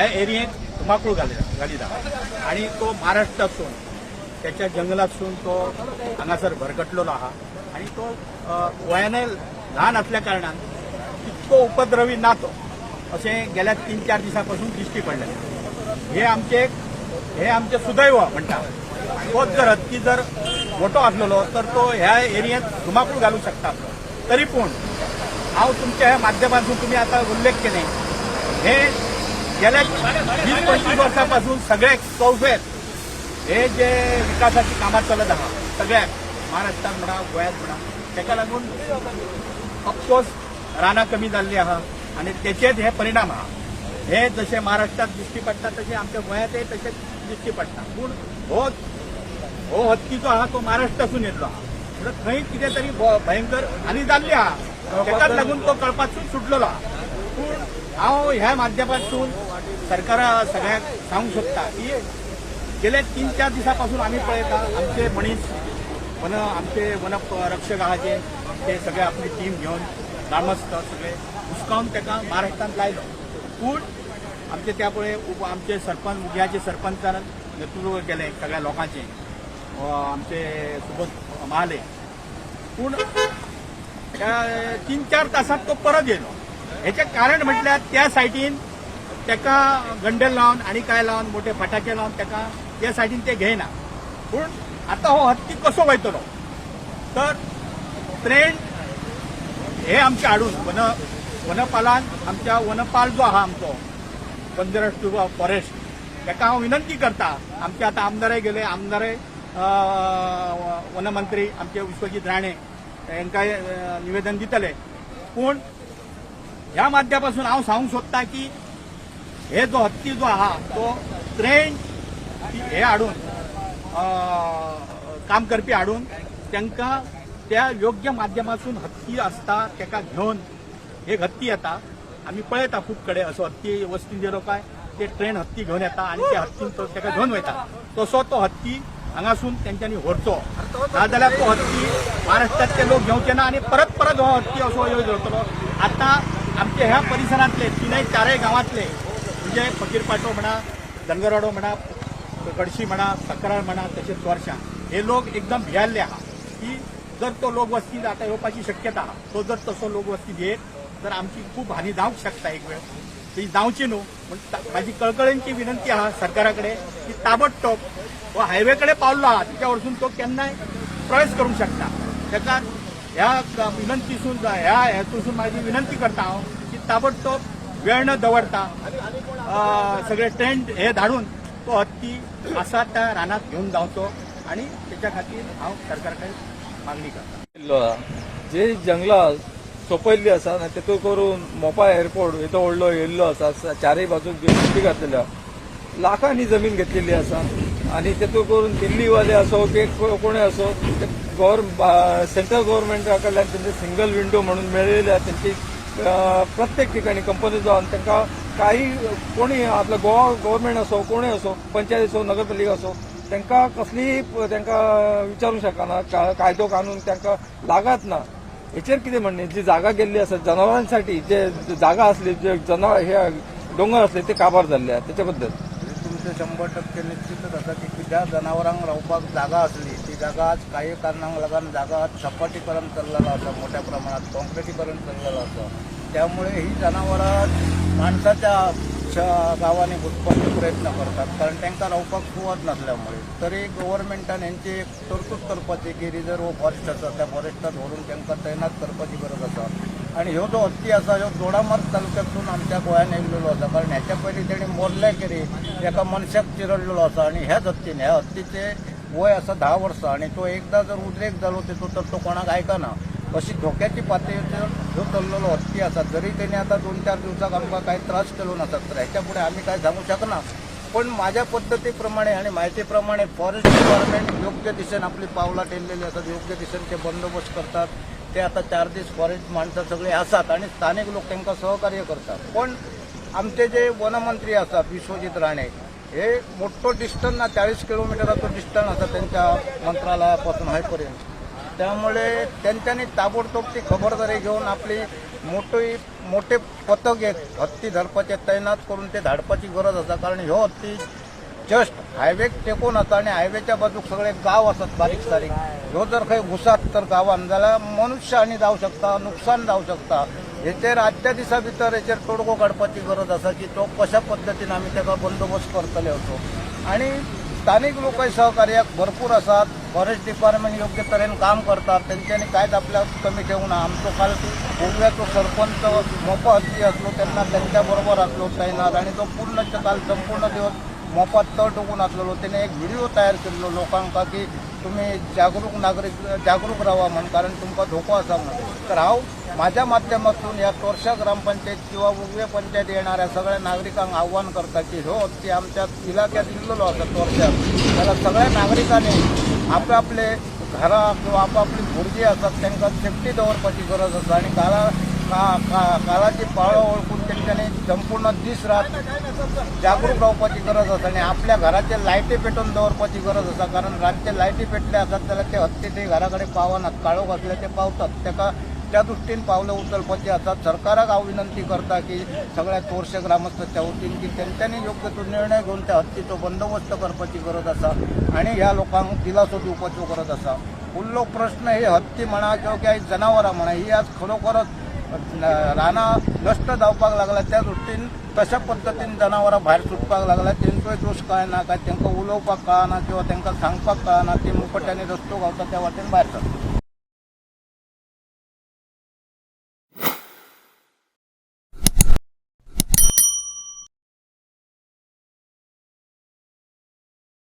ह्या एरियेत धुमाकूळ घालता घालीता आणि तो महाराष्ट्रासून त्याच्या जंगलातसून तो हांगासर भरकटलेलो आहा आणि तो गोयाने ल्हान असल्या कारणान तितको उपद्रवी ना तो अशें गेल्या तीन चार दिसां दिश्टी पडलें हे आमचे हे आमचे सुदैव म्हणटा तोच जर हत्ती जर मोठो असलेलो तर तो ह्या एरियेत धुमाकूळ घालू शकता तरी पूण हांव तुमच्या ह्या माध्यमातून तुम्ही आता उल्लेख केले. हे गेल्या वीस पंचवीस वर्षापासून सगळे चौफेर हे जे विकासाची कामां चलत आहा सगळ्याक महाराष्ट्रात म्हणा गोंयांत म्हणा ताका लागून ऑफकोर्स रानां कमी जाल्ली आहा. आणि त्याचेच हे परिणाम आहा. हे जसे महाराष्ट्रात दिश्टी पडटा तसे आमच्या गोंयांतय तशेंच दिश्टी पडटा पूण हो हो हत्तीचो आहा तो महाराष्ट्रासून येतलो आहा म्हणून खंय कितें तरी भयंकर हानी जाल्ली आहा. ताकाच लागून तो कळपासून सुटलेलो आहा. पूण हांव ह्या माध्यमातून सरकारा सगळ्याक सांगूंक सोदता की गेले तीन चार दिसापासून आम्ही पळयता आमचे मनीस वन आमचे वन रक्षक आहाचे ते सगळे आपली टीम घेऊन ग्रामस्थ सगळे हुसकावून ताका महाराष्ट्रात लायलो पूण आमचे त्या पळय आमचे सरपंच मुख्याचे सरपंचान नेतृत्व केले सगळ्या लोकांचे. आमचे सुबोध महाले. पूण तीन चार तासात तो परत येयलो हेचे कारण म्हटल्यार त्या सायटीन तेका गंडेल लावन आणि काय लावन मोठे फटाके लावन तेका त्या सायडीन ते घेयना पूण आतां हो हत्ती कसो वयतलो तर ट्रेंड हे आमचे हाडून वन वनपालान आमच्या वनपाल जो आहा आमचो पंचराष्ट्रीय फॉरेस्ट ताका हांव विनंती करता आमचे आतां आमदारे गेले आमदारे वनमंत्री आमचे विश्वजीत राणे तांकांय निवेदन दितले. पूण ह्या माध्यमापासून हांव सांगूंक सोदता की हे जो हत्ती जो आहा तो ट्रेंड हे हाडून काम करपी हाडून तांकां त्या योग्य माध्यमातून हत्ती आसता ताका घेवन एक हत्ती येता. आमी पळयता खूब कडेन असो हत्ती वस्ती गेलो काय ते ट्रेन हत्ती घेवन येता आनी त्या हत्तीन तो ताका घेवन वयता. तसो तो हत्ती हांगासून तेंच्यांनी व्हरचो. नाजाल्यार तो हत्ती महाराष्ट्रातले लोक घेवचे ना आनी परत परत हो हत्ती असो ह्यो धरतलो. आतां आमचे ह्या परिसरांतले तिनय चारही गांवांतले म्हणजे फकीरपाटो म्हणा धनगरवाडो म्हणा कडशी म्हणा सकराळ म्हणा तसेच वर्षा हे लोक एकदम भियाल्ले आहा की जर तो लोकवस्ती आता येवपाची शक्यता आहा तो जर तसो लोकवस्ती येत तर आमची खूप हानी जावंक शकता एक वेळ. ती जावची न्हू म्हण माझी कळकळेंची विनंती आहा सरकाराकडे की ताबडतोब हो हायवेकडे पावलो आहा तिच्या वरसून तो केन्नाय प्रवेश करूंक शकता. ताका ह्या विनंतीसून ह्या हेतूसून माझी विनंती करता हांव की ताबडतोब वेळ न दवरता सगळे ट्रेंड हे धाडून तो हत्ती आसा त्या रानात घेऊन जावचो आणि त्याच्या खातीर हांव सरकार कडेन मागणी करता. जे जंगलां सोंपयल्लीं आसा आनी तेतून करून मोपा एअरपोर्ट येतो व्हडलो येयल्लो आसा चारय बाजूक घातलेल्या लाखांनी जमीन घेतलेली आसा. आनी तेतून करून दिल्लीवाले असो की कोणी कोणूय असो ते गव्हर सेंट्रल गव्हर्मेंटा कडल्यान तेंचे सिंगल विंडो म्हणून मेळयल्या तेंची प्रत्येक ठिकाणी कंपनी जावन तांकां काही कोणी आपलो गोवा गव्हर्मेंट असो कोणूय असो पंचायत असो नगरपालिका असो तांकां कसलीय प- तांकां विचारूंक शकना का- कायदो कानून तांकां लागत ना. हेचेर कितें म्हणणे? जी जागा गेल्ली आसा जनावरांसाठी जे जागा असली जे जनावर हे डोंगर असले ते काबार जाल्ले आहा त्याच्या बद्दल तुमचे शंभर टक्के निश्चितच आसा की ज्या जनावरांक रावपाक जागा असली ती जागा आज काही कारणांक लागून जागा आज सपाटीकरण चल्लेलो आसा मोठ्या प्रमाणात काँक्रिटीकरण चल्लेलो आसा त्यामुळे ही जनावरां माणसाच्या श- गावांनी घुसपाचे प्रयत्न करतात. कारण त्यांना रावपाक सुवात नसल्यामुळे. तरी गव्हर्नमेंटान यांची एक तरतूद करपाची की रिझर्व फॉरेस्ट आसा त्या फॉरेस्टात व्हरून त्यांना तैनात करपाची गरज आसा आणि ह्यो जो हत्ती आसा ह्यो दोडामार्ग तालुक्यातून आमच्या गोंयान येयलेलो आसा कारण ह्याच्या पयलीं तेणी मोरले केरी एका मनशाक चिरडलेलो आसा आणि ह्याच हत्तीन ह्या हत्तीचे वय आसा धा वर्सां आणि तो एकदा जर उद्रेक जालो तितू तर तो कोणाक आयकना अशी धोक्याची पातळीचेर ह्यो चल्लेलो हत्ती आसा जरी तेणी आता दोन चार दिवसाक आमकां कांय त्रास केलो नासत तर हेच्या फुडें आमी कांय सांगू शकना पण माझ्या पद्धतीप्रमाणे आणि माहितीप्रमाणे फॉरेस्ट डिपार्टमेंट योग्य दिशेने आपली पावलां टेल्लेली असतात योग्य दिशेने ते बंदोबस्त करतात. ते आता चार दीस फॉरेस्ट माणसं सगळे असतात आणि स्थानिक लोक त्यांना सहकार्य करतात. पण आमचे जे वनमंत्री असतात विश्वजित राणे हे मोठं डिस्टन्स ना चाळीस किलोमिटराचो डिस्टन्स आसा त्यांच्या मंत्रालयापासून हायपर्यंत. त्यामुळे त्यांच्यानी ताबडतोब ती खबरदारी घेऊन आपली मोठी मोठे पथक एक हत्ती धडपाचे तैनात करून ते धाडपाची गरज असा कारण ह्यो हत्ती जस्ट हायवे टेकून आता आणि हायवेच्या बाजूक सगळे गाव असतात बारीक सारीक. ह्यो जर काही घुसात तर गावान जाल्यार मनुष्य आणि जाऊ शकता नुकसान जाऊ शकता. हेचेर आजच्या दिसा भितर हेचेर तोडगो काडपाची गरज आसा की तो कशा पद्दतीन आमी ताका बंदोबस्त करतले असो. आणि स्थानिक लोकही सहकार्याक भरपूर असतात फॉरेस्ट डिपार्टमेंट योग्य तऱ्हेन काम करतात. त्यांच्यानी कांयच आपल्या कमी ठेवू ना आमचो काल गोव्याचो सरपंच मोपा हत्ती असलो तेन्ना त्यांच्या बरोबर असलो तैनात आणि तो पूर्ण काल संपूर्ण दिवस मोफत तळ टोकून आसलेलो त्याने एक व्हिडिओ तयार केल्लो लोकांका की तुम्ही जागरूक नागरिक जागरूक राहा म्हणून कारण तुमकां धोको आसा म्हणून तर हांव माझ्या माध्यमातून या तोरशा ग्रामपंचायत किंवा उगवे पंचायत येणाऱ्या सगळ्या नागरिकांक आव्हान करता की हो ते आमच्या इलाक्यात इल्लेलो आसा तोरशाक जाल्यार सगळ्या नागरिकांनी आपले घरा किंवा आपापली भुरगीं आसात तांकां सेफ्टी दवरपाची गरज आसा आनी घरा का- का- कालाची पाळो ओळखून त्यांच्याने संपूर्ण दीस रात जागरूक रावपाची गरज आसा आनी आपल्या घराचे लायटी पेटोवन दवरपाची गरज आसा कारण रातचे लायटी पेटले आसात जाल्यार ते हत्ती ते घरा कडेन पावनात काळोख असले ते पावतात. ताका त्या दृश्टीन पावलं उचलपाची असतात. सरकाराक हांव विनंती करता की सगळ्या तोरशे ग्रामस्थांच्या वतीन की तेंच्यांनी योग्य तो निर्णय घेवन त्या हत्तीचो बंदोबस्त करपाची गरज आसा आणि ह्या लोकांक दिलासो दिवपाचो गरज आसा उरलो प्रश्न हे हत्ती म्हणा किंवा काही जनावरां म्हणा ही आज खरोखरच रानां नश्ट जावपाक लागला त्या दृश्टीन तशा पद्दतीन जनावरां भायर सुटपाक लागला तेंचोय दोश कळना काय तेंकां उलोवपाक कळना किंवा तेंकां सांगपाक कळना ते मुकट्यांनी रस्तो गावता त्या वाटेन भायर सरता